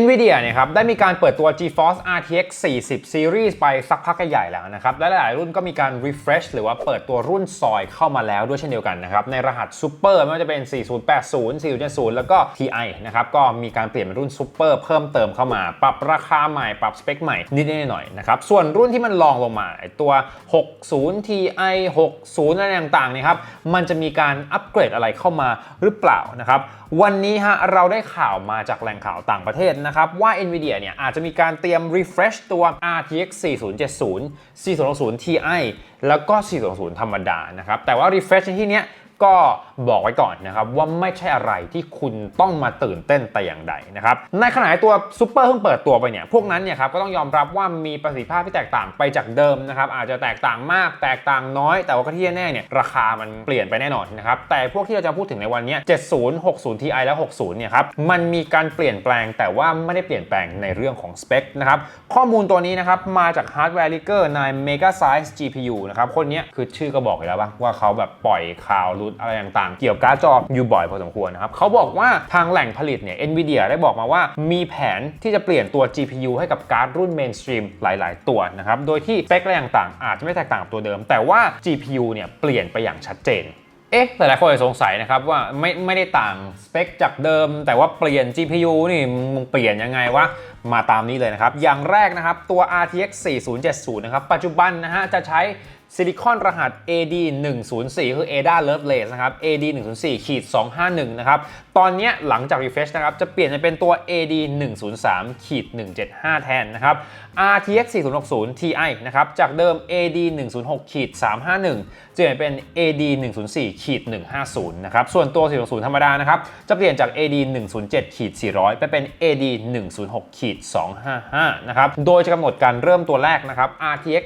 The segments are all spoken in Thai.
NVIDIA เนี่ยครับได้มีการเปิดตัว GeForce RTX 40 Series ไปสักพักใหญ่แล้วนะครับและหลายรุ่นก็มีการ refresh หรือว่าเปิดตัวรุ่นซอยเข้ามาแล้วด้วยเช่นเดียวกันนะครับในรหัส Super ไม่ว่าจะเป็น 4080 4070 แล้วก็ TI นะครับก็มีการเปลี่ยนเป็นรุ่น Super เพิ่มเติมเข้ามา ปรับราคาใหม่ปรับสเปคใหม่นิดๆหน่อยๆนะครับส่วนรุ่นที่มันลองลงมาตัว 60 Ti 60 อะไรต่างๆเนี่ยครับมันจะมีการอัปเกรดอะไรเข้ามาหรือเปล่านะครับวันนี้ฮะเราได้ข่าวมาจากแหล่งข่าวต่างประเทศนะครับว่า NVIDIA เนี่ยอาจจะมีการเตรียม refresh ตัว RTX 4070 4060 Ti แล้วก็ 4060 ธรรมดานะครับแต่ว่า refresh ในที่เนี้ยก็ บอกไว้ก่อนนะครับว่าไม่ใช่อะไรที่คุณต้องมาตื่นเต้นแต่อย่างใดนะครับในขณะตัวซูเปอร์เพิ่งเปิดตัวไปเนี่ยพวกนั้นเนี่ยครับก็ต้องยอมรับว่ามีประสิทธิภาพที่แตกต่างไปจากเดิมนะครับอาจจะแตกต่างมากแตกต่างน้อย แต่ว่าก็ที่แน่เนี่ยราคามันเปลี่ยนไปแน่นอนนะครับแต่พวกที่เราจะพูดถึงในวันนี้70 60 Ti และ 60เนี่ยครับมันมีการเปลี่ยนแปลงแต่ว่าไม่ได้เปลี่ยนแปลงในเรื่องของสเปคนะครับข้อมูลตัวนี้นะครับมาจาก Hardware Leaker ใน Mega Size GPU นะครับคนนี้คือชื่อก็บอกอยู่แล้วว่าว่าเขาแบบปล่อยข่าวรุดอะไรต่างๆ เกี่ยวกับการ์ดจออยู่บ่อยพอสมควรนะครับเขาบอกว่าทางแหล่งผลิตเนี่ย NVIDIA ได้บอกมาว่ามีแผนที่จะเปลี่ยนตัว GPU ให้กับการ์ดรุ่น mainstream หลาย ๆ ตัวนะครับ โดยที่สเปคอะไรต่างๆ อาจจะไม่แตกต่างกับตัวเดิม แต่ว่า GPU เนี่ยเปลี่ยนไปอย่างชัดเจนเอ๊ะหลายๆคนสงสัยนะครับว่าไม่ไม่ได้ต่างสเปคจากเดิม แต่ว่าเปลี่ยน GPU นี่มึงเปลี่ยนยังไงวะ มาตามนี้เลยนะครับ อย่างแรกนะครับตัว RTX 4070 นะครับ ปัจจุบันนะฮะจะใช้ซิลิคอนรหัส AD 104คือ ADA Lovelace นะครับ AD 104ขีด251 นะครับ ตอนนี้หลังจาก refresh นะครับ จะเปลี่ยนไปเป็นตัว AD 103ขีด175 แทนนะครับ RTX 4060 Ti นะครับ จากเดิม AD 106ขีด351จะเปลี่ยนเป็น AD 104ขีด150 นะครับ ส่วนตัว 460 ธรรมดานะครับ จะเปลี่ยนจาก AD 107ขีด400 ไปเป็น AD 106ขีด255 นะครับ โดยจะกำหนดการเริ่มตัวแรกนะครับ RTX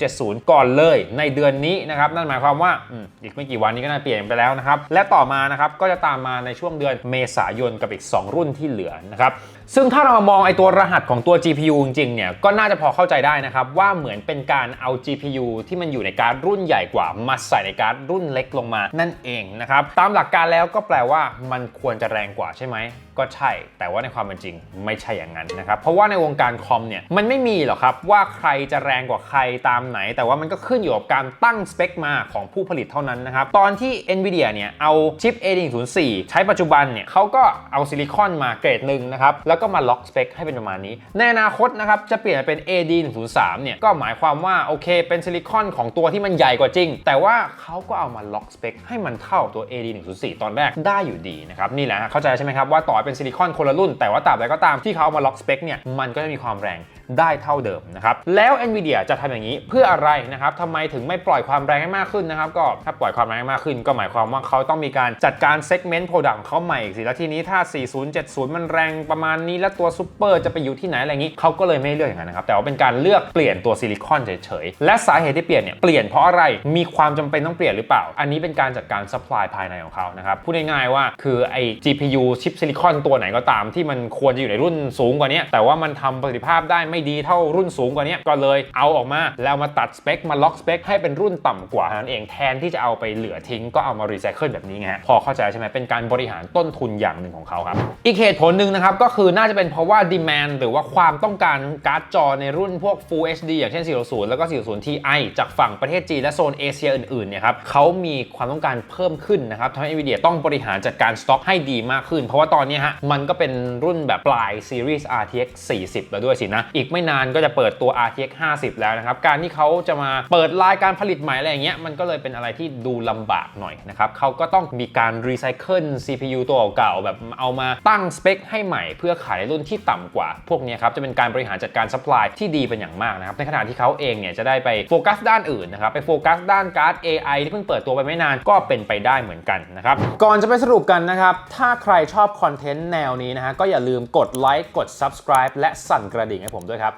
4070 ก่อนเลยในเดือนนี้นะครับ นั่นหมายความว่าอืมอีกไม่กี่วันนี้ก็น่าเปลี่ยนไปแล้วนะครับ และต่อมานะครับก็จะตามมาในช่วงเดือนเมษายนกับอีก 2 รุ่นที่เหลือนะครับ ซึ่งถ้าเรามามองไอตัวรหัสของตัว GPU จริงๆ เนี่ย ก็น่าจะพอเข้าใจได้นะครับ ว่าเหมือนเป็นการเอา GPU ที่มันอยู่ในการ์ดรุ่นใหญ่กว่า มาใส่ในการ์ดรุ่นเล็กลงมานั่นเองนะครับ ตามหลักการแล้วก็แปลว่ามันควรจะแรงกว่าใช่ไหม ก็ใช่ แต่ว่าในความเป็นจริงไม่ใช่อย่างนั้นนะครับ เพราะว่าในวงการคอมเนี่ยมันไม่มีหรอกครับว่าใครจะแรงกว่าใครตามไหน แต่ว่ามันก็ขึ้นอยู่กับการตั้งสเปคมาของผู้ผลิตเท่านั้นนะครับ ตอนที่ NVIDIA เนี่ยเอาชิป A104 ใช้ปัจจุบันเนี่ยเขาก็เอาซิลิคอนมาเกรดหนึ่งนะครับแล้วก็มาล็อกสเปคให้เป็นประมาณนี้ ในอนาคตนะครับจะเปลี่ยนเป็น AD103 เนี่ยก็หมายความว่าโอเคเป็นซิลิคอนของตัวที่มันใหญ่กว่าจริง แต่ว่าเขาก็เอามาล็อกสเปคให้มันเท่าตัว AD104 ตอนแรกได้อยู่ดีนะครับนี่แหละเข้าใจใช่ไหมครับว่าต่อเป็นซิลิคอนคนละรุ่น แต่ว่าตราบใดก็ตามที่เขาเอามาล็อกสเปคเนี่ยมันก็จะมีความแรงได้เท่าเดิมนะครับแล้ว NVIDIA จะทำอย่างนี้เพื่ออะไรนะครับทำไมถึงไม่ปล่อยความแรงให้มากขึ้นนะครับก็ถ้าปล่อยความแรงให้มากขึ้น ก็หมายความว่าเขาต้องมีการจัดการเซกเมนต์โปรดักต์เขาใหม่อีกสิแล้วทีนี้ถ้า 4070 มันแรงประมาณนี้แล้วตัวซูเปอร์จะไปอยู่ที่ไหนอะไรอย่างนี้เขาก็เลยไม่เลือกอย่างนั้นนะครับแต่ว่าเป็นการเลือกเปลี่ยนตัวซิลิคอนเฉยๆและสาเหตุที่เปลี่ยนเนี่ยเปลี่ยนเพราะอะไรมีความจำเป็นต้องเปลี่ยนหรือเปล่า อันนี้เป็นการจัดการซัพพลายภายในของเขานะครับพูดง่ายๆว่าคือไอ้ GPU ชิปซิลิคอนตัวไหนก็ตามที่มันควรจะอยู่ในรุ่นสูงกว่านี้แต่ว่ามันทำประสิทธิภาพได้ไม่ดีเท่ารุ่นสูงกว่านี้ก็เลยเอาออกมาแล้วมาตัดสเปคมาล็อกสเปคให้เป็นรุ่นต่ำกว่านั้นเองแทนที่จะเอาไปเหลือทิ้งก็เอามารีไซเคิลแบบนี้ไงพอเข้าใจใช่ไหมเป็นการบริหารต้นทุนอย่างหนึ่งของเขาครับอีกเหตุผลหนึ่งนะครับก็คือน่าจะเป็นเพราะว่าดีมานหรือว่าความต้องการการ์ดจอในรุ่นพวก Full HD อย่างเช่น 400 แล้วก็ 400 Ti จากฝั่งประเทศจีนและโซนเอเชียอื่นๆเนี่ยครับเขามีความต้องการเพิ่มขึ้นนะครับทำให้ NVIDIA ต้องบริหารจัดการสต็อกให้ดีมากขึ้น เพราะว่าตอนนี้ฮะมันก็เป็นรุ่นแบบปลาย Series RTX 40 แล้วด้วยสินะ อีกไม่นานก็จะเปิดตัว RTX 50 แล้วนะครับ การที่เขาจะมาเปิดลายการผลิตใหม่อะไรอย่างเงี้ยมันก็เลยเป็นอะไรที่ดูลำบากหน่อยนะครับเขาก็ต้องมีการรีไซเคิล CPU ตัวเก่าแบบเอามาตั้งสเปคให้ใหม่เพื่อขายในรุ่นที่ต่ำกว่า พวกนี้ครับจะเป็นการบริหารจัดการซัพพลายที่ดีเป็นอย่างมากนะครับในขณะที่เขาเองเนี่ยจะได้ไปโฟกัสด้านอื่นนะครับไปโฟกัสด้านการ์ด AI ที่เพิ่งเปิดตัวไปไม่นานก็เป็นไปได้เหมือนกันนะครับก่อนจะไปสรุปกันนะครับถ้าใครชอบคอนเทนต์แนวนี้นะฮะก็อย่าลืมกดไลค์กด subscribe และสั่นกระดิ่งให้ผมด้วยครับ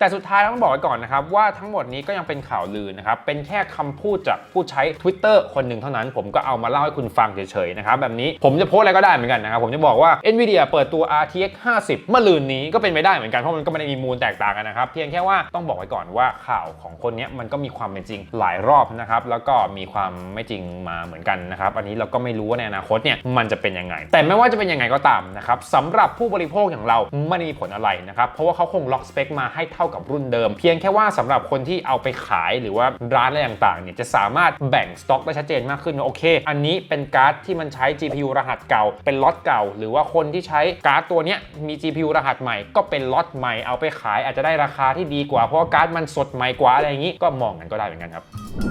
แต่สุดท้ายต้องบอกไว้ก่อนนะครับว่าทั้งหมดนี้ก็ยังเป็นข่าวลือนะครับเป็นแค่คำพูดจากผู้ใช้ Twitter คนหนึ่งเท่านั้น ผมก็เอามาเล่าให้คุณฟังเฉยๆนะครับแบบนี้ผมจะโพสอะไรก็ได้เหมือนกันนะครับผมจะบอกว่า Nvidia เปิดตัว RTX 50เมื่อลืนนี้ก็เป็นไปได้เหมือนกันเพราะมันก็ไม่ได้มีมูลแตกต่างกันนะครับเพียงแค่ว่าต้องบอกไว้ก่อนว่าข่าวของคนนี้มันก็มีความเป็นจริงหลายรอบนะครับแล้วก็มีความไม่จริงมาเหมือนกันนะครับอันนี้เราก็ไม่รู้ว่าในอนาคตเนี่ยมันจะเป็นยังไง แต่ไม่ว่าจะเป็นยังไงก็ตามนะครับสำหรับผู้บริโภคอย่างเราไม่ได้มีผลอะไรนะครับเพราะว่าเขาคงล็อกสเปคมาให้เท่ากับรุ่นเดิม เพียงแค่ว่าสำหรับคนที่เอาไปขายหรือว่าร้านอะไรต่างๆเนี่ยจะสามารถแบ่งสต็อกได้ชัดเจนมากขึ้นโอเค อันนี้เป็นการ์ดที่มันใช้ GPU รหัสเก่า เป็นล็อตเก่า หรือว่าคนที่ใช้การ์ดตัวเนี้ยมี GPU รหัสใหม่ก็เป็นล็อตใหม่เอาไปขายอาจจะได้ราคาที่ดีกว่าเพราะการ์ดมันสดใหม่กว่าอะไรอย่างนี้ก็มองกันก็ได้เหมือนกันครับ